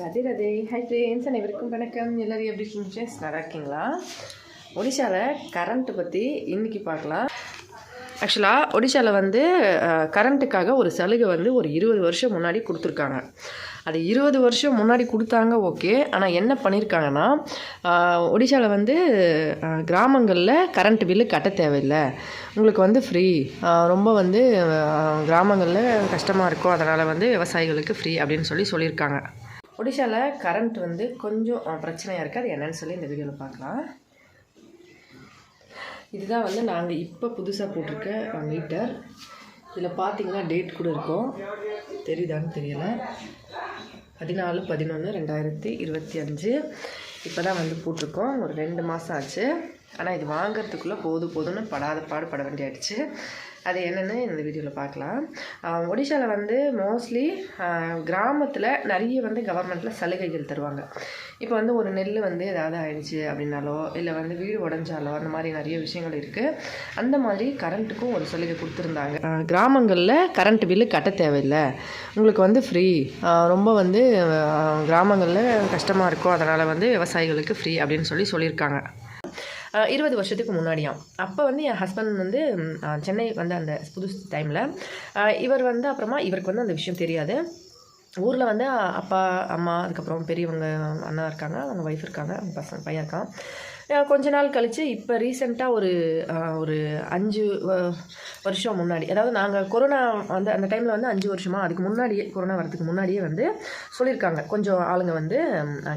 ரதே ரதே. Hi friends அனைவருக்கும் வணக்கம். எல்லோரும் எப்படி இருக்கீங்க? ஃப்ரெண்ட்ஸ் நல்லா இருக்கீங்களா? ஒடிஷாவில் கரண்ட்டு பற்றி இன்றைக்கி பார்க்கலாம். ஆக்சுவலாக ஒடிஷாவில் வந்து கரண்ட்டுக்காக ஒரு சலுகை வந்து ஒரு இருபது வருஷம் முன்னாடி கொடுத்துருக்காங்க. அது இருபது வருஷம் முன்னாடி கொடுத்தாங்க ஓகே. ஆனால் என்ன பண்ணியிருக்காங்கன்னா ஒடிஷாவில் வந்து கிராமங்களில் கரண்ட் பில்லு கட்ட தேவையில்லை. உங்களுக்கு வந்து ஃப்ரீ ரொம்ப வந்து கிராமங்களில் கஷ்டமாக இருக்கும். அதனால் வந்து விவசாயிகளுக்கு ஃப்ரீ அப்படின்னு சொல்லி சொல்லியிருக்காங்க. ஒடிஷாவில் கரண்ட் வந்து கொஞ்சம் பிரச்சனையாக இருக்குது அது என்னன்னு சொல்லி இந்த வீடியோவில் பார்க்கலாம். இதுதான் வந்து நாங்கள் இப்போ புதுசாக போட்டிருக்க மீட்டர் இதில் பார்த்தீங்கன்னா டேட் கூட இருக்கும். தெரியுதான்னு தெரியலை. பதினாலு பதினொன்று ரெண்டாயிரத்தி இருபத்தி அஞ்சு. இப்போ தான் வந்து போட்டிருக்கோம். ஒரு ரெண்டு மாதம் ஆச்சு. ஆனால் இது வாங்கிறதுக்குள்ளே போது போதும்னு படாத பாடு பட வேண்டியாயிடுச்சு. அது என்னென்னு இந்த வீடியோவில் பார்க்கலாம். ஒடிஷாவில் வந்து மோஸ்ட்லி கிராமத்தில் நிறைய வந்து கவர்மெண்ட்டில் சலுகைகள் தருவாங்க. இப்போ வந்து ஒரு நெல் வந்து ஏதாவது ஆயிடுச்சு அப்படின்னாலோ இல்லை வந்து வீடு உடஞ்சாலோ அந்த மாதிரி நிறைய விஷயங்கள் இருக்குது அந்த மாதிரி கரண்ட்டுக்கும் ஒரு சலுகை கொடுத்துருந்தாங்க. கிராமங்களில் கரண்ட் பில்லு கட்ட தேவையில்லை. உங்களுக்கு வந்து ஃப்ரீ ரொம்ப வந்து கிராமங்களில் கஷ்டமாக இருக்கும் அதனால் வந்து விவசாயிகளுக்கு ஃப்ரீ அப்படின்னு சொல்லி சொல்லியிருக்காங்க. இருபது வருஷத்துக்கு முன்னாடியாம். அப்போ வந்து என் ஹஸ்பண்ட் வந்து சென்னை வந்து அந்த புதுசு டைமில் இவர் வந்து அப்புறமா இவருக்கு வந்து அந்த விஷயம் தெரியாது. ஊரில் வந்து அப்பா அம்மா அதுக்கப்புறம் பெரியவங்க அண்ணா இருக்காங்க அவங்க ஒய்ஃப் இருக்காங்க அவங்க பசங்க பையன் இருக்கான். கொஞ்ச நாள் கழித்து இப்போ ரீசெண்டாக ஒரு ஒரு அஞ்சு வருஷம் முன்னாடி அதாவது நாங்கள் கொரோனா வந்து அந்த டைமில் வந்து அஞ்சு வருஷமாக அதுக்கு முன்னாடியே கொரோனா வரதுக்கு முன்னாடியே வந்து சொல்லியிருக்காங்க. கொஞ்சம் ஆளுங்க வந்து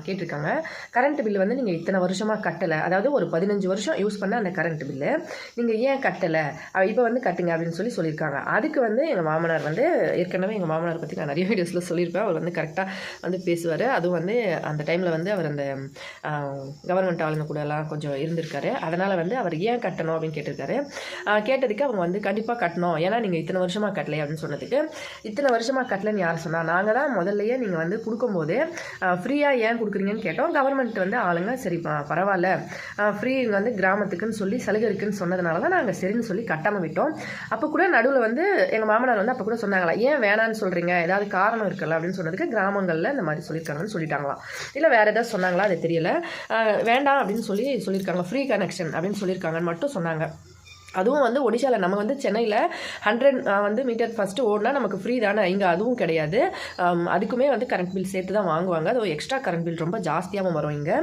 கேட்டிருக்காங்க. கரண்ட் பில்லு வந்து நீங்கள் இத்தனை வருஷமாக கட்டலை. அதாவது ஒரு பதினஞ்சு வருஷம் யூஸ் பண்ண அந்த கரண்ட் பில்லு நீங்கள் ஏன் கட்டலை? இப்போ வந்து கட்டுங்க அப்படின்னு சொல்லி சொல்லியிருக்காங்க. அதுக்கு வந்து எங்கள் மாமனார் வந்து ஏற்கனவே எங்கள் மாமனார் பற்றி நான் நிறைய வீடியோஸில் சொல்லி சொல்லியிருப்பேன் அவர் வந்து கரெக்டாக வந்து பேசுவார். அதுவும் வந்து அந்த டைமில் வந்து அவர் அந்த கவர்மெண்ட் ஆளுங்க கூட எல்லாம் கொஞ்சம் இருந்திருக்காரு. அதனால் வந்து அவர் ஏன் கட்டணும் அப்படின்னு கேட்டிருக்காரு. கேட்டதுக்கு அவங்க வந்து கண்டிப்பாக கட்டணும். ஏன்னா நீங்கள் இத்தனை வருஷமாக கட்டலை அப்படின்னு சொன்னதுக்கு. இத்தனை வருஷமாக கட்டலைன்னு யார் சொன்னால் நாங்கள் தான் முதல்லையே நீங்கள் வந்து கொடுக்கும்போது ஃப்ரீயாக ஏன் கொடுக்குறீங்கன்னு கேட்டோம். கவர்மெண்ட் வந்து ஆளுங்க சரி பரவாயில்ல. ஃப்ரீ வந்து கிராமத்துக்குன்னு சொல்லி சலுகை இருக்குன்னு சொன்னதுனால தான் நாங்கள் சரின்னு சொல்லி கட்டாமல் விட்டோம். அப்போ கூட நடுவில் வந்து எங்கள் மாமனார் வந்து அப்போ கூட சொன்னாங்களா ஏன் வேணான்னு சொல்கிறீங்க ஏதாவது காரணம் இருக்குல்ல? அப்படின்னு சொன்னதுக்கு கிராமங்களில் இந்த மாதிரி சொல்லியிருக்காங்கன்னு சொல்லிட்டாங்களாம். இல்லை வேறு ஏதாவது சொன்னாங்களா? அது தெரியல. வேண்டாம் அப்படின்னு சொல்லி சொல்லியிருக்காங்க. ஃப்ரீ கனெக்ஷன் அப்படின்னு சொல்லியிருக்காங்கன்னு மட்டும் சொன்னாங்க. அதுவும் வந்து ஒடிஷாவில் நம்ம வந்து சென்னையில் ஹண்ட்ரட் வந்து மீட்டர் ஃபஸ்ட்டு ஓடினா நமக்கு ஃப்ரீ தானே? இங்கே அதுவும் கிடையாது. அதுக்குமே வந்து கரண்ட் பில் சேர்த்து தான் வாங்குவாங்க. அது எக்ஸ்ட்ரா கரண்ட் பில் ரொம்ப ஜாஸ்தியாகவும் வரும் இங்கே.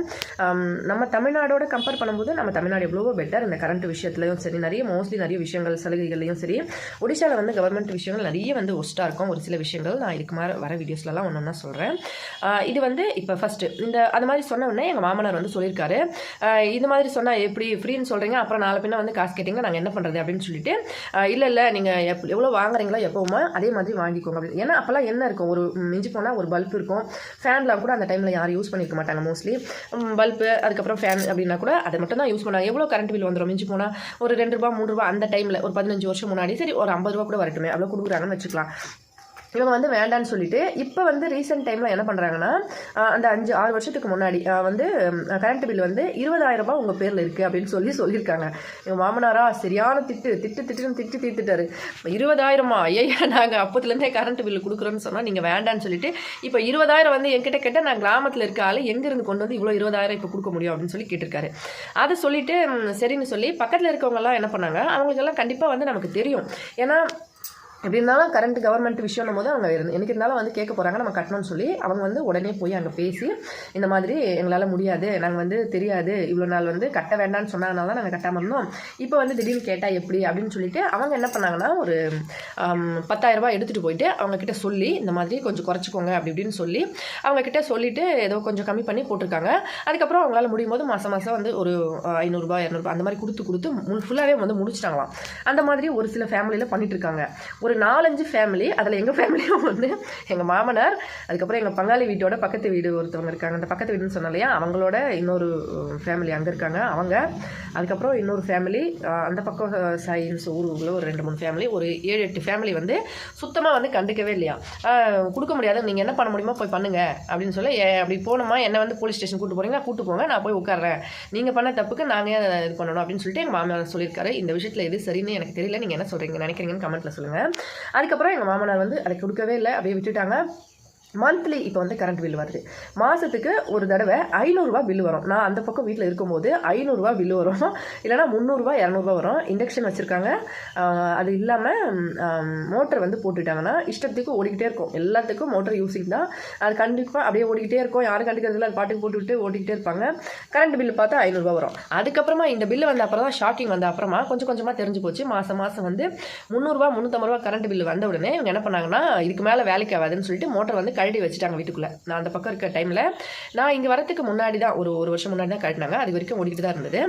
நம்ம தமிழ்நாடோட கம்பேர் பண்ணும்போது நம்ம தமிழ்நாடு எவ்வளவோ பெட்டர் இந்த கரண்ட் விஷயத்துலையும் சரி நிறைய மோஸ்ட்லி நிறைய விஷயங்கள் சலுகைகள்லையும் சரி. ஒடிஷாவில் வந்து கவர்மெண்ட் விஷயங்கள் நிறைய வந்து ஒஸ்ட்டாக இருக்கும். ஒரு சில விஷயங்கள் நான் இதுக்கு மாதிரி வர வீடியோஸ்லலாம் ஒன்று ஒன்றா சொல்கிறேன் இது வந்து இப்போ ஃபஸ்ட்டு இந்த அது மாதிரி சொன்ன உடனே எங்கள் மாமனார் வந்து சொல்லியிருக்காரு. இது மாதிரி சொன்னால் எப்படி ஃப்ரீன்னு சொல்கிறீங்க அப்புறம் நாலு பின்ன வந்து காசு கேட்டிங்க நாங்கள் என்ன பண்ணுறது அப்படின்னு சொல்லிட்டு இல்லை இல்லை நீங்கள் எப் எவ்வளோ வாங்குறீங்களோ எப்போவுமே அதே மாதிரி வாங்கிக்கோங்க அப்படின்னு. ஏன்னா அப்போல்லாம் என்ன இருக்கும்? ஒரு மிஞ்சி போனால் ஒரு பல்ப் இருக்கும். ஃபேன்லாம் கூட அந்த டைமில் யாரும் யூஸ் பண்ணியிருக்க மாட்டாங்க மோஸ்ட்லி பல்ப்பு அதுக்கப்புறம் ஃபேன் அப்படின்னா கூட அதை மட்டும் தான் யூஸ் பண்ணாங்க. எவ்வளோ கரண்ட் பில் வந்துடும் மிஞ்சி போனால் ஒரு ரெண்டு ரூபா மூணு ரூபா அந்த டைமில் ஒரு பதினஞ்சு வருஷம் முன்னாடி. சரி ஒரு ஐம்பது ரூபா கூட வரட்டுமே. அவ்வளோ கொடுக்குறாங்கன்னு வச்சுக்கலாம். இவங்க வந்து வேண்டான்னு சொல்லிட்டு இப்போ வந்து ரீசெண்ட் டைமில் என்ன பண்ணுறாங்கன்னா அந்த அஞ்சு ஆறு வருஷத்துக்கு முன்னாடி வந்து கரண்ட் பில் வந்து இருபதாயிரம் ரூபாய் உங்கள் பேரில் இருக்குது அப்படின்னு சொல்லி சொல்லியிருக்காங்க. எங்கள் மாமனாரா சரியான திட்டு திட்டு திட்டுன்னு திட்டு தீர்த்துட்டாரு. இருபதாயிரமா? ஐயா நாங்கள் அப்போத்துலேருந்தே கரண்ட் பில் கொடுக்குறோன்னு சொன்னால் நீங்கள் வேண்டான்னு சொல்லிட்டு இப்போ இருபதாயிரம் வந்து என்கிட்ட கேட்டால் நான் கிராமத்தில் இருக்க ஆள் எங்கேருந்து கொண்டு வந்து இவ்வளோ இருபதாயிரம் இப்போ கொடுக்க முடியும் அப்படின்னு சொல்லி கேட்டிருக்காரு. அதை சொல்லிட்டு சரின்னு சொல்லி பக்கத்தில் இருக்கவங்கெல்லாம் என்ன பண்ணாங்க அவங்களுக்கெல்லாம் கண்டிப்பாக வந்து நமக்கு தெரியும். ஏன்னா எப்படி இருந்தாலும் கரண்ட் கவர்மெண்ட் விஷயம் போது அவங்க எனக்கு இருந்தாலும் வந்து கேட்க போகிறாங்க நம்ம கட்டணும்னு சொல்லி அவங்க வந்து உடனே போய் அங்கே பேசி இந்த மாதிரி எங்களால் முடியாது நாங்கள் வந்து தெரியாது இவ்வளோ நாள் வந்து கட்ட வேண்டாம்னு சொன்னதுனால தான் நாங்கள் கட்டாமல் இருந்தோம். இப்போ வந்து திடீர்னு கேட்டால் எப்படி அப்படின்னு சொல்லிட்டு அவங்க என்ன பண்ணாங்கன்னா ஒரு பத்தாயிரரூபா எடுத்துகிட்டு போயிட்டு அவங்கக்கிட்ட சொல்லி இந்த மாதிரி கொஞ்சம் குறைச்சிக்கோங்க அப்படி இப்படின்னு சொல்லி அவங்கக்கிட்ட சொல்லிவிட்டு ஏதோ கொஞ்சம் கம்மி பண்ணி போட்டிருக்காங்க. அதுக்கப்புறம் அவங்களால முடியும் போது மாதம் மாதம் வந்து ஒரு ஐநூறுரூபா இரநூறுபா அந்த மாதிரி கொடுத்து கொடுத்து ஃபுல்லாகவே வந்து முடிச்சிட்டாங்களாம். அந்த மாதிரி ஒரு சில ஃபேமிலியில் பண்ணிட்டு இருக்காங்க. ஒரு ஒரு நாலஞ்சு ஃபேமிலி அதில் எங்கள் ஃபேமிலியும் வந்து எங்கள் மாமனார் அதுக்கப்புறம் எங்கள் பங்காளி வீட்டோட பக்கத்து வீடு ஒருத்தவங்க இருக்காங்க. அந்த பக்கத்து வீடுன்னு சொன்னாலையா அவங்களோட இன்னொரு ஃபேமிலி அங்கே இருக்காங்க. அவங்க அதுக்கப்புறம் இன்னொரு ஃபேமிலி அந்த பக்கம் சயின்ஸ் ஊருக்குள்ள ஒரு ரெண்டு மூணு ஃபேமிலி ஒரு ஏழு எட்டு ஃபேமிலி வந்து சுத்தமாக வந்து கண்டுக்கவே இல்லையா? கொடுக்க முடியாது நீங்கள் என்ன பண்ண முடியுமோ போய் பண்ணுங்கள் அப்படின்னு சொல்லி அப்படி போனோமா? என்ன வந்து போலீஸ் ஸ்டேஷன் கூட்டு போகிறீங்கன்னா கூட்டு போங்க நான் போய் உட்காறேன் நீங்கள் பண்ண தப்புக்கு நாங்கள் இது பண்ணணும்? அப்படின்னு சொல்லிட்டு எங்கள் மாமனார் சொல்லியிருக்காரு. இந்த விஷயத்தில் எது சரின்னு எனக்கு தெரியல. நீங்கள் என்ன சொல்கிறீங்க நினைக்கிறீங்கன்னு கமெண்ட்டில் சொல்லுங்கள் அதுக்கப்புறம் எங்கள் மாமனார் வந்து அதை கொடுக்கவே இல்லை அப்படியே விட்டுட்டாங்க. மந்த்லி இப்போ வந்து கரண்ட் பில் வருது. மாதத்துக்கு ஒரு தடவை ஐநூறுரூவா பில் வரும். நான் அந்த பக்கம் வீட்டில் இருக்கும்போது ஐநூறுரூவா பில் வரும் இல்லைனா முந்நூறுரூவா இரநூறுபா வரும். இண்டக்ஷன் வச்சுருக்காங்க. அது இல்லாமல் மோட்டர் வந்து போட்டுட்டாங்கன்னா இஷ்டத்துக்கு ஓடிக்கிட்டே இருக்கும். எல்லாத்துக்கும் மோட்டர் யூஸிங் தான் அது கண்டிப்பாக அப்படியே ஓடிக்கிட்டே இருக்கும். யாரும் கண்டுக்கிறதுல அது பாட்டுக்கு போட்டுவிட்டு ஓடிக்கிட்டே இருப்பாங்க. கரண்ட் பில் பார்த்தா ஐநூறுரூவா வரும். அதுக்கப்புறமா இந்த பில்லு வந்த அப்புறம் தான் ஷாக்கிங் வந்த அப்புறமா கொஞ்சம் கொஞ்சமாக தெரிஞ்சு போச்சு. மாதம் மாதம் வந்து முந்நூறுரூவா முந்நூற்றம்பது ரூபா கரண்ட் பில் வந்த உடனே இவங்க என்ன பண்ணாங்கன்னா இதுக்கு மேலே வேலைக்கு ஆகாதுன்னு சொல்லிட்டு மோட்டர் வந்து கழட்டி வச்சுட்டாங்க வீட்டுக்குள்ளே. நான் அந்த பக்கம் இருக்க டைமில் நான் இங்கே வரத்துக்கு முன்னாடி தான் ஒரு ஒரு வருஷம் முன்னாடி தான் கட்டினாங்க அது வரைக்கும் ஓடிக்கிட்டு தான் இருந்தது.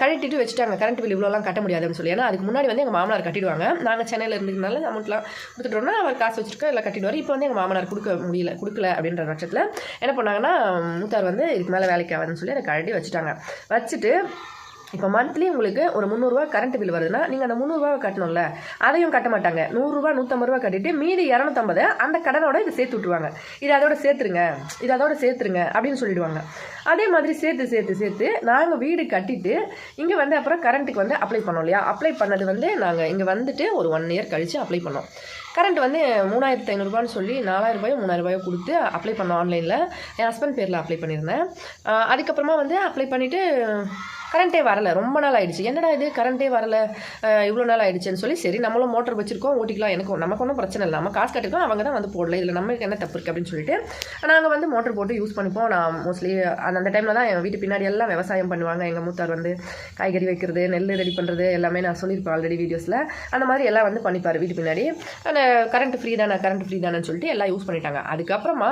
கழட்டிட்டு வச்சுட்டாங்க. கரண்ட் பில் இவ்வளோலாம் கட்ட முடியாதுன்னு சொல்லி. ஏன்னா அதுக்கு முன்னாடி வந்து எங்கள் மாமனார் கட்டிடுவாங்க. நாங்கள் சென்னையில் இருந்ததுனால அமௌண்ட்லாம் கொடுத்துட்டோம்னா அவர் காசு வச்சுருக்கோம் இல்லை கட்டிடுவார். இப்போ வந்து எங்கள் மாமனார் கொடுக்க முடியல கொடுக்கல அப்படின்ற பட்சத்தில் என்ன பண்ணாங்கன்னா மூத்தார் வந்து இதுக்கு மேலே வேலைக்கு ஆகாதுன்னு சொல்லி அதை கழட்டி வச்சுட்டாங்க. வச்சுட்டு இப்போ மந்த்லி உங்களுக்கு ஒரு முந்நூறுரூவா கரண்ட் பில் வருதுன்னா நீங்கள் அந்த முந்நூறுரூவா கட்டணும்ல. அதையும் கட்ட மாட்டாங்க. நூறுரூவா நூற்றம்பது ரூபா கட்டிட்டு மீதி இரநூத்தம்பது அந்த கடனோட இது சேர்த்து விட்ருவாங்க இது அதோட சேர்த்துருங்க. இது அதோட சேர்த்துருங்க அப்படின்னு சொல்லிடுவாங்க. அதே மாதிரி சேர்த்து சேர்த்து சேர்த்து நாங்கள் வீடு கட்டிட்டு இங்கே வந்து அப்புறம் கரண்ட்டுக்கு வந்து அப்ளை பண்ணோம் இல்லையா? அப்ளை பண்ணது வந்து நாங்கள் இங்கே வந்துட்டு ஒரு ஒன் இயர் கழித்து அப்ளை பண்ணோம். கரண்ட் வந்து மூணாயிரத்து ஐநூறுரூபான்னு சொல்லி நாலாயிரம் ரூபாயோ மூணாயிரம் ரூபாயோ கொடுத்து அப்ளை பண்ணோம் ஆன்லைனில் என் ஹஸ்பண்ட் பேரில் அப்ளை பண்ணியிருந்தேன். அதுக்கப்புறமா வந்து அப்ளை பண்ணிவிட்டு கரண்ட்டே வரல ரொம்ப நாள் ஆயிடுச்சு. என்னடா இது? கரண்ட்டே வரல. இவ்வளோ நாள் ஆயிடுச்சுன்னு சொல்லி சரி நம்மளும் மோட்டர் வச்சிருக்கோம் ஓட்டிக்கலாம் எனக்கு நமக்கு ஒன்றும் பிரச்சனை இல்லை. நம்ம காசு கட்டிருக்கோம் அவங்க தான் வந்து போடல. இதில் நம்மளுக்கு என்ன தப்பு இருக்குது அப்படின்னு சொல்லிட்டு நாங்கள் வந்து மோட்டர் போட்டு யூஸ் பண்ணிப்போம். நான் மோஸ்ட்லி அந்த அந்த டைமில் தான் என் வீட்டு பின்னாடி எல்லாம் விவசாயம் பண்ணுவாங்க. எங்கள் மூத்தார் வந்து காய்கறி வைக்கிறது நெல் ரெடி பண்ணுறது எல்லாமே நான் சொல்லியிருப்பேன் ஆல்ரெடி வீடியோஸில் அந்த மாதிரி எல்லாம் வந்து பண்ணிப்பார் வீட்டு பின்னாடி. கரண்ட் ஃப்ரீ தானே கரண்ட் ஃப்ரீ தானேன்னு சொல்லிட்டு எல்லாம் யூஸ் பண்ணிட்டாங்க. அதுக்கப்புறமா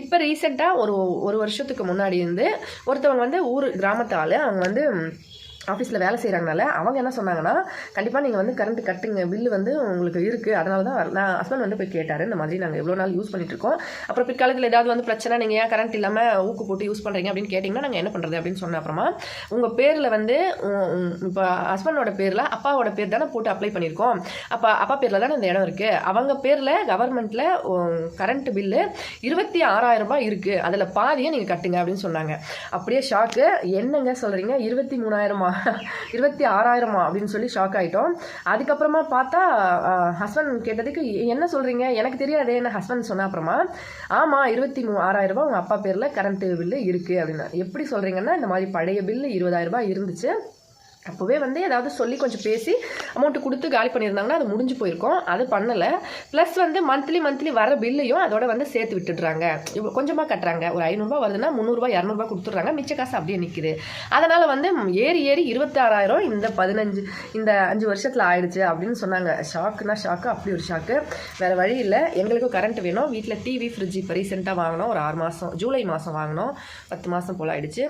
இப்போ ரீசெண்டாக ஒரு ஒரு வருஷத்துக்கு முன்னாடி இருந்து ஒருத்தவங்க வந்து ஊர் கிராமத்து ஆள் அவங்க வந்து Mm. ஆஃபீஸில் வேலை செய்கிறாங்கனால அவங்க என்ன சொன்னாங்கன்னா கண்டிப்பாக நீங்கள் வந்து கரண்ட் கட்டுங்க பில்லு வந்து உங்களுக்கு இருக்குது அதனால தான் நான் ஹஸ்பண்ட் வந்து போய் கேட்டார். இந்த மாதிரி நாங்கள் எவ்வளோ நாள் யூஸ் பண்ணிகிட்ருக்கோம் அப்புறம் பிற்காலத்தில் ஏதாவது வந்து பிரச்சனை நீங்கள் ஏன் கரண்ட் இல்லாமல் ஊக்கு போட்டு யூஸ் பண்ணுறீங்க அப்படின்னு கேட்டிங்கன்னா நாங்கள் என்ன பண்ணுறது அப்படின்னு சொன்ன அப்புறமா உங்கள் பேரில் வந்து இப்போ ஹஸ்பண்டோட பேரில் அப்பாவோட பேர் தானே போட்டு அப்ளை பண்ணியிருக்கோம். அப்போ அப்பா பேரில் தானே இந்த இடம் இருக்குது அவங்க பேரில் கவர்மெண்ட்டில் கரண்ட் பில்லு இருபத்தி ஆறாயிரம் ரூபாய் இருக்குது அதில் பாதியை நீங்கள் கட்டுங்க. அப்படின்னு சொன்னாங்க. அப்படியே ஷாக்கு என்னங்க சொல்கிறீங்க இருபத்தி மூணாயிரமா? இருபத்தி ஆறாயிரமா அப்படின்னு சொல்லி ஷாக் ஆகிட்டோம் அதுக்கப்புறமா பார்த்தா ஹஸ்பண்ட் கேட்டதுக்கு என்ன சொல்கிறீங்க எனக்கு தெரியாதே என்ன ஹஸ்பண்ட் சொன்ன அப்புறமா ஆமாம் இருபத்தி மூ ஆறாயிரம் ரூபாய் உங்கள் அப்பா பேரில் கரண்ட்டு பில்லு இருக்குது அப்படின்னா எப்படி சொல்கிறீங்கன்னா இந்த மாதிரி பழைய பில்லு இருபதாயிரம் ரூபாய் இருந்துச்சு. அப்போவே வந்து ஏதாவது சொல்லி கொஞ்சம் பேசி அமௌண்ட்டு கொடுத்து காலி பண்ணியிருந்தாங்கன்னா அது முடிஞ்சு போயிருக்கோம். அது பண்ணலை. ப்ளஸ் வந்து மந்த்லி மந்த்லி வர பில்லையும் அதோட வந்து சேர்த்து விட்டுடுறாங்க. இவ்வளோ கொஞ்சமாக கட்டுறாங்க. ஒரு ஐநூறுரூவா வருதுன்னா முந்நூறுரூவா இரநூறுபா கொடுத்துட்றாங்க. மிச்ச காசு அப்படியே நிற்கிது அதனால் வந்து ஏறி ஏறி இருபத்தாறாயிரம் இந்த பதினஞ்சு இந்த அஞ்சு வருஷத்தில் ஆயிடுச்சு அப்படின்னு சொன்னாங்க. ஷாக்குனா ஷாக்கு அப்படி ஒரு ஷாக்கு வேறு வழி இல்லை. எங்களுக்கும் கரண்ட் வேணும். வீட்டில் டிவி ஃப்ரிட்ஜ் இப்போ ரீசெண்டாக வாங்கினோம். ஒரு ஆறு மாதம் ஜூலை மாதம் வாங்கினோம். பத்து மாதம் போல் ஆயிடுச்சு.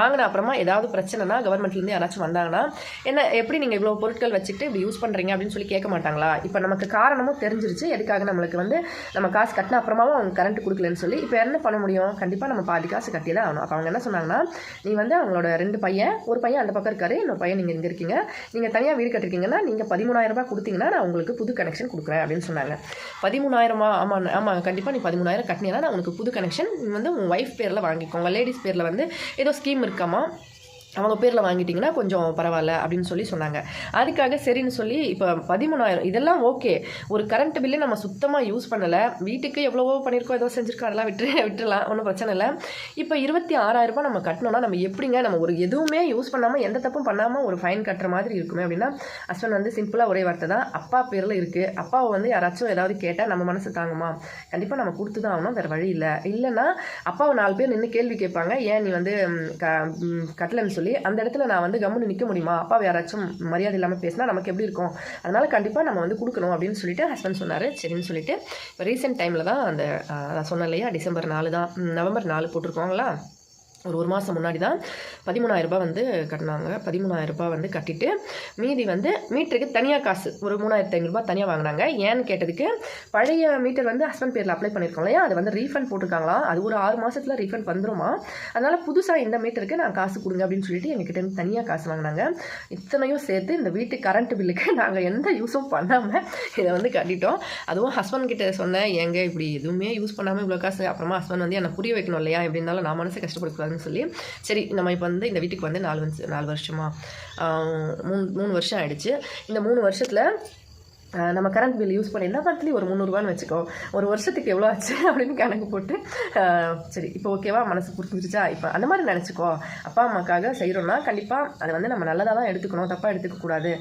வாங்கின அப்புறமா ஏதாவது பிரச்சனைனா கவர்மெண்ட்லேருந்து யாராச்சும் பண்ணுறாங்கன்னா என்ன எப்படி நீங்கள் இவ்வளோ பொருட்கள் வச்சுட்டு இப்படி யூஸ் பண்ணுறீங்க அப்படின்னு சொல்லி கேட்க மாட்டாங்களா? இப்போ நமக்கு காரணமும் தெரிஞ்சிருச்சு. எதுக்காக நம்மளுக்கு வந்து நம்ம காசு கட்டின அப்புறமாவும் அவங்க கரண்ட் கொடுக்கலன்னு சொல்லி இப்போ என்ன பண்ண முடியும்? கண்டிப்பாக நம்ம பாதி காசு கட்டி தான் ஆகணும். அப்போ அவங்க என்ன சொன்னாங்கன்னா நீ வந்து அவங்களோட ரெண்டு பையன் ஒரு பையன் அந்த பக்கம் இருக்காரு இன்னொரு பையன் நீங்கள் இங்கே இருக்கீங்க. நீங்கள் தனியாக வீடு கட்டிருக்கீங்கன்னா நீங்கள் பதிமூணாயிரம் ரூபாய் கொடுத்தீங்கன்னா நான் உங்களுக்கு புது கனெக்ஷன் கொடுக்குறேன் அப்படின்னு சொன்னாங்க. பதிமூணாயிரமா? ஆமாம் ஆமாம் கண்டிப்பாக நீ பதிமூணாயிரம் கட்டினீங்கன்னா நான் உனக்கு புது கனெக்ஷன் வந்து உன் ஒய்ஃப் பேரில் வாங்கிக்கோங்க. லேடிஸ் பேரில் வந்து ஏதோ ஸ்கீம் இருக்காமா அவங்க பேரில் வாங்கிட்டிங்கன்னா கொஞ்சம் பரவாயில்ல அப்படின்னு சொல்லி சொன்னாங்க. அதுக்காக சரின்னு சொல்லி இப்போ பதிமூணாயிரம் இதெல்லாம் ஓகே. ஒரு கரண்ட் பில்லே நம்ம சுத்தமாக யூஸ் பண்ணலை. வீட்டுக்கு எவ்வளவோ பண்ணியிருக்கோம் ஏதோ செஞ்சுருக்கோம் அதெல்லாம் விட்டு விட்டுலாம் ஒன்றும் பிரச்சனை இல்லை. இப்போ இருபத்தி ஆறாயிரம் ரூபாய் நம்ம கட்டணும்னா நம்ம எப்படிங்க நம்ம ஒரு எதுவுமே யூஸ் பண்ணாமல் எந்த தப்பும் பண்ணாமல் ஒரு ஃபைன் கட்டுற மாதிரி இருக்குமே அப்படின்னா ஹஸ்பண்ட் வந்து சிம்பிளாக ஒரே வார்த்தை தான். அப்பா பேரில் இருக்குது அப்பாவை வந்து யாராச்சும் ஏதாவது கேட்டால் நம்ம மனசு தாங்குமா? கண்டிப்பாக நம்ம கொடுத்து தான் ஆகணும் வேறு வழி இல்லை. இல்லைன்னா அப்பாவை நாலு பேர் நின்று கேள்வி கேட்பாங்க. ஏன் நீ வந்து க கட்டலன்னு கட்டலைன்னு சொல்லி அந்த இடத்துல நான் வந்து கம்முன்னு நிற்க முடியுமா? அப்பாவை யாராச்சும் மரியாதை இல்லாமல் பேசினா நமக்கு எப்படி இருக்கும்? அதனால் கண்டிப்பாக நம்ம வந்து கொடுக்கணும் அப்படின்னு சொல்லிட்டு ஹஸ்பண்ட் சொன்னார். சரின்னு சொல்லிட்டு இப்போ ரீசெண்ட் டைமில் தான் அந்த நான் சொன்னேன் இல்லையா? டிசம்பர் நாலு தான் நவம்பர் நாலு போட்டிருக்கோங்களா ஒரு ஒரு மாதம் முன்னாடி தான் பதிமூணாயிரம் ரூபாய் வந்து கட்டினாங்க. பதிமூணாயிரம் ரூபாய் வந்து கட்டிட்டு மீதி வந்து மீட்டருக்கு தனியாக காசு. ஒரு மூணாயிரத்து ஐநூறுரூபா தனியாக வாங்கினாங்க. ஏன்னு கேட்டதுக்கு பழைய மீட்டர் வந்து ஹஸ்பண்ட் பேரில் அப்ளை பண்ணியிருக்கோம் இல்லையா? அது வந்து ரீஃபண்ட் போட்டிருக்காங்களா? அது ஒரு ஆறு மாதத்தில் ரீஃபண்ட் வந்துருமா? அதனால் புதுசாக இந்த மீட்டருக்கு நான் காசு கொடுங்க அப்படின்னு சொல்லிட்டு எங்ககிட்ட இருந்து தனியாக காசு வாங்கினாங்க. இத்தனையும் சேர்த்து இந்த வீட்டு கரண்ட் பில்லுக்கு நாங்கள் எந்த யூஸும் பண்ணாமல் இதை வந்து கட்டிட்டோம். அதுவும் ஹஸ்பண்ட் கிட்ட சொன்னேன் எங்கே இப்படி எதுவுமே யூஸ் பண்ணாமல் இவ்வளோ காசு? அப்புறமா ஹஸ்பண்ட் வந்து என்னை புரிய வைக்கணும் இல்லையா? எப்படி இருந்தாலும் நான் மனசு சொல்லி. சரி நம்ம இப்போ வந்து இந்த வீட்டுக்கு வந்து நாலு வருஷம் நாலு வருஷமா மூணு மூணு வருஷம் ஆகிடுச்சு இந்த மூணு வருஷத்தில் நம்ம கரண்ட் பில் யூஸ் பண்ணியிருந்தா மந்த்லி ஒரு முந்நூறுரூவான்னு வச்சுக்கோ ஒரு வருஷத்துக்கு எவ்வளோ ஆச்சு அப்படின்னு கணக்கு போட்டு சரி இப்போ ஓகேவா மனசு புரிஞ்சிருச்சா? இப்போ அந்த மாதிரி நினச்சிக்கோ. அப்பா அம்மாக்காக செய்கிறோன்னா கண்டிப்பாக அதை வந்து நம்ம நல்லதாக தான் எடுத்துக்கணும் தப்பாக எடுத்துக்கக்கூடாது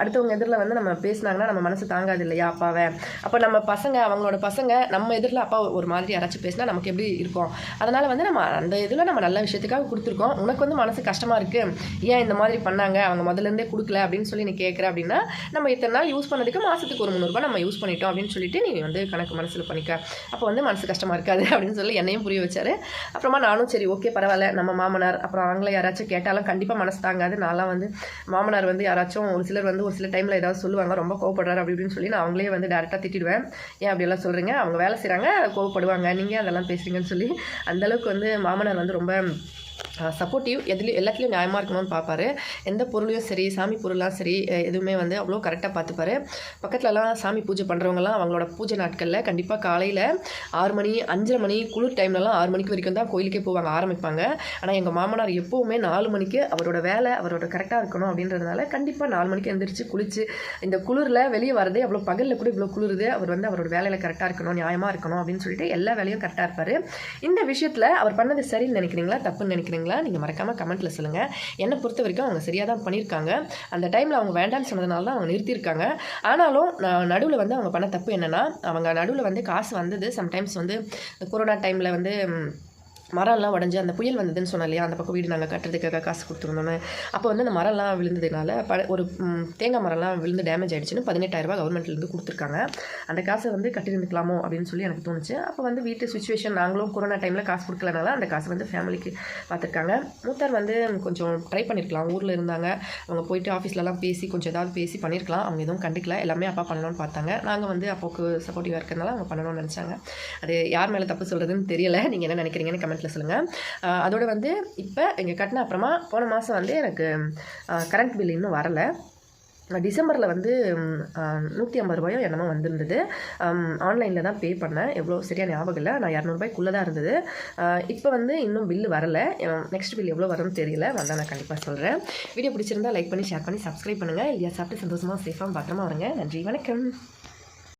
அடுத்தவங்க எதிரில் வந்து நம்ம பேசினாங்கன்னா நம்ம மனசு தாங்காது இல்லையா அப்பாவை? அப்போ நம்ம பசங்க அவங்களோட பசங்க நம்ம எதிரில் அப்பா ஒரு மாதிரி யாராச்சும் பேசினா நமக்கு எப்படி இருக்கும்? அதனால் வந்து நம்ம அந்த இதில் நம்ம நல்ல விஷயத்துக்காக கொடுத்துருக்கோம். உனக்கு வந்து மனசு கஷ்டமாக இருக்குது ஏன் இந்த மாதிரி பண்ணாங்க? அவங்க முதல்ல இருந்தே கொடுக்கல அப்படின்னு சொல்லி நீ கேட்குற அப்படின்னா நம்ம இத்தனை நாள் யூஸ் பண்ணதுக்கு மாதத்துக்கு ஒரு முந்நூறுபா நம்ம யூஸ் பண்ணிட்டோம் அப்படின்னு சொல்லிட்டு நீ வந்து கணக்கு மனசில் பண்ணிக்க. அப்போ வந்து மனசு கஷ்டமாக இருக்காது அப்படின்னு சொல்லி என்னையும் புரிய வச்சார். அப்புறமா நானும் சரி ஓகே பரவாயில்ல நம்ம மாமனார் அப்புறம் அவங்கள யாராச்சும் கேட்டாலும் கண்டிப்பாக மனசு தாங்காது. நான்லாம் வந்து மாமனார் வந்து யாராச்சும் ஒரு சிலர் வந்து ஒரு சில டைமில் ஏதாவது சொல்லுவாங்க ரொம்ப கோவப்படுறாரு அப்படி இப்படின்னு சொல்லி நான் அவங்களே வந்து டேரெக்டாக திட்டிடுவேன். ஏன் அப்படியெல்லாம் சொல்கிறீங்க அவங்க வேலை செய்கிறாங்க கோவப்படுவாங்க. நீங்கள் அதெல்லாம் பேசுகிறீங்கன்னு சொல்லி அந்தளவுக்கு வந்து மாமனார் வந்து ரொம்ப சப்போர்ட்டிவ் எதுலேயும் எல்லாத்துலேயும் நியாயமாக இருக்கணும்னு பார்ப்பாரு எந்த பொருளையும் சரி சாமி பொருளாக சரி எதுவுமே வந்து அவ்வளோ கரெக்டாக பார்த்துப்பாரு பக்கத்துலலாம் சாமி பூஜை பண்ணுறவங்கலாம் அவங்களோட பூஜை நாட்களில் கண்டிப்பாக காலையில் ஆறு மணி அஞ்சரை மணி குளிர் டைம்லலாம் ஆறு மணிக்கு வரைக்கும் தான் கோயிலுக்கே போவாங்க ஆரம்பிப்பாங்க. ஆனால் எங்கள் மாமனார் எப்போவுமே நாலு மணிக்கு அவரோட வேலை அவரோட கரெக்டாக இருக்கணும் அப்படின்றதுனால கண்டிப்பாக நாலு மணிக்கு எந்திரிச்சு குளிச்சு இந்த குளிரில் வெளியே வரதே அவ்வளோ பகலில் கூட இவ்வளோ குளிருது அவர் வந்து அவரோட வேலையில் கரெக்டாக இருக்கணும் நியாயமாக இருக்கணும் அப்படின்னு சொல்லிட்டு எல்லா வேலையும் கரெக்டாக இருப்பார். இந்த விஷயத்தில் அவர் பண்ணது சரின்னு நினைக்கிறீங்களா? தப்புன்னு நினைக்கிறீங்களா நீங்கள் மறக்காமல் கமெண்ட்டில் சொல்லுங்கள் என்னை பொறுத்த வரைக்கும் அவங்க சரியாக தான் பண்ணியிருக்காங்க. அந்த டைமில் அவங்க வேண்டாம்னு சொன்னதுனால தான் அவங்க நிறுத்தியிருக்காங்க. ஆனாலும் நான் நடுவில் வந்து அவங்க பண்ண தப்பு என்னென்னா அவங்க நடுவில் வந்து காசு வந்தது சம்டைம்ஸ் வந்து கொரோனா டைமில் வந்து மரம்லாம் உடஞ்சி அந்த புயல் வந்ததுன்னு சொன்னேன் இல்லையா அந்த பக்கம் வீடு நாங்கள் கட்டுறதுக்காக காசு கொடுத்துருந்தோன்னு அப்போ வந்து அந்த மரம்லாம் விழுந்ததுனால ப ஒரு தேங்காய் மரம்லாம் விழுந்து டேமேஜ் ஆயிடுச்சுன்னு பதினெட்டாயிரரூபா கவர்மெண்ட்லேருந்து கொடுத்துருக்காங்க. அந்த காசை வந்து கட்டியிருந்துக்கலாமோ அப்படின்னு சொல்லி எனக்கு தோணுச்சு. அப்போ வந்து வீட்டு சுச்சுவேஷன் நாங்களும் கொரோனா டைமில் காசு கொடுக்கலனால அந்த காசை வந்து ஃபேமிலிக்கு பார்த்துருக்காங்க மூத்தார் வந்து கொஞ்சம் ட்ரை பண்ணியிருக்கலாம் ஊரில் இருந்தாங்க. அவங்க போயிட்டு ஆஃபீஸ்லலாம் பேசி கொஞ்சம் ஏதாவது பேசி பண்ணியிருக்கலாம் அவங்க எதுவும் கண்டுக்கல. எல்லாமே அப்பா பண்ணணும்னு பார்த்தாங்க. நாங்கள் வந்து அப்போக்கு சப்போர்ட்டிவாக இருக்கிறதுனால அவங்க பண்ணணும்னு நினச்சாங்க. அது யார் மேலே தப்பு சொல்கிறதுன்னு தெரியலை. நீங்கள் என்ன நினைக்கிறீங்கன்னு கமெண்ட் இடத்துல சொல்லுங்கள் அதோடு வந்து இப்போ இங்கே கட்டின அப்புறமா போன மாதம் வந்து எனக்கு கரண்ட் பில் இன்னும் வரலை. டிசம்பரில் வந்து நூற்றி ஐம்பது ரூபாயோ என்னமோ வந்திருந்தது. ஆன்லைனில் தான் பே பண்ணேன். எவ்வளோ சரியாக ஞாபகம் இல்லை. நான் இரநூறுபாய்க்குள்ளே தான் இருந்தது இப்போ வந்து இன்னும் பில்லு வரலை. நெக்ஸ்ட் பில் எவ்வளோ வரும்னு தெரியல. வந்தால் நான் கண்டிப்பாக சொல்கிறேன் வீடியோ பிடிச்சிருந்தா லைக் பண்ணி ஷேர் பண்ணி சப்ஸ்கிரைப் பண்ணுங்கள் இல்லையா சாப்பிட்டு சந்தோஷமாக சேஃபாக பத்திரமா வருங்க. நன்றி வணக்கம்.